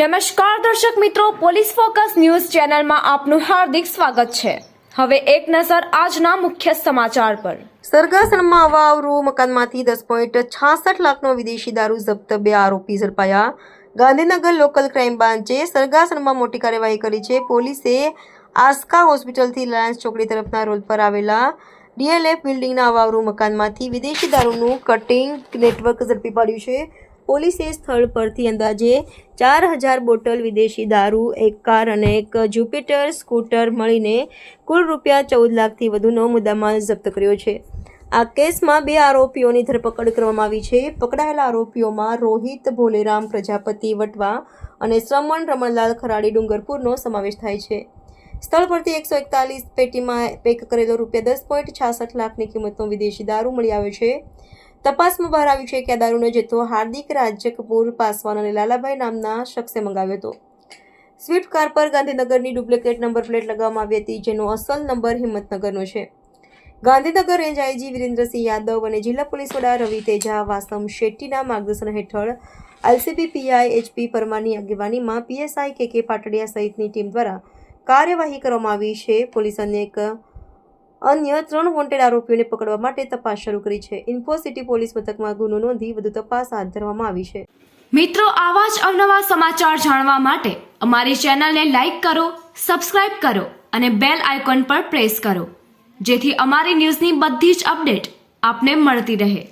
નમસ્કાર દર્શક મિત્રો, પોલીસ ફોકસ ન્યૂઝ ચેનલમાં આપનું હાર્દિક સ્વાગત છે. હવે એક નજર આજના મુખ્ય સમાચાર પર. સરગાસણમાં અવાવરૂ મકાનમાંથી દસ પોઈન્ટ છાસઠ લાખનો વિદેશી દારૂ જપ્ત બે આરોપી ઝડપાયા. ગાંધીનગર લોકલ ક્રાઇમ બ્રાન્ચે સરગાસણમાં મોટી કાર્યવાહી કરી છે. પોલીસે આસ્કા હોસ્પિટલથી રિલાયન્સ ચોકડી તરફના રોડ પર આવેલા ડીએલએફ બિલ્ડિંગના અવાવરૂ મકાનમાંથી વિદેશી દારૂનું કટિંગ નેટવર્ક ઝડપી પાડ્યું છે. પોલીસે સ્થળ પરથી અંદાજે ચાર હજાર બોટલ વિદેશી દારૂ, એક કાર અને એક જુપિટર સ્કૂટર મળીને કુલ રૂપિયા ચૌદ લાખથી વધુનો મુદ્દામાલ જપ્ત કર્યો છે. આ કેસમાં બે આરોપીઓની ધરપકડ કરવામાં આવી છે. પકડાયેલા આરોપીઓમાં રોહિત ભોલેરામ પ્રજાપતિ વટવા અને શ્રમણ રમણલાલ ખરાડી ડુંગરપુરનો સમાવેશ થાય છે. સ્થળ પરથી એકસો એકતાલીસ પેટીમાં પેક કરેલો રૂપિયા દસ પોઈન્ટ છાસઠ લાખની કિંમતનો વિદેશી દારૂ મળી આવ્યો છે. તપાસમાં બહાર આવ્યું છે કે આ દારૂનો જથ્થો હાર્દિક રાજ કપૂર પાસવાન અને લાલાભાઈ નામના શખ્સે મંગાવ્યો હતો. સ્વિફ્ટ કાર પર ગાંધીનગરની ડુપ્લિકેટ નંબર પ્લેટ લગાવવામાં આવી હતી, જેનો અસલ નંબર હિંમતનગરનો છે. ગાંધીનગર રેન્જ આઈજી વિરેન્દ્રસિંહ યાદવ અને જિલ્લા પોલીસ વડા રવિ તેજા, વાસમ શેટ્ટીના માર્ગદર્શન હેઠળ એલસીબી પીઆઈ એચપી પરમારની આગેવાનીમાં પીએસઆઈ કે કે પાટડિયા સહિતની ટીમ દ્વારા કાર્યવાહી કરવામાં આવી છે. પોલીસ અનેક અન્ય ત્રણ વોન્ટેડ આરોપીઓને પકડવા માટે તપાસ શરૂ કરી છે. ઇન્ફોસિટી પોલીસ મથકમાં ગુનો નોંધી વધુ તપાસ હાથ ધરવામાં આવી છે. મિત્રો, આવા જ અવનવા સમાચાર જાણવા માટે અમારી ચેનલને લાઈક કરો, સબસ્ક્રાઇબ કરો અને બેલ આઇકોન પર પ્રેસ કરો, જેથી અમારી ન્યૂઝની બધી જ અપડેટ આપને મળતી રહે.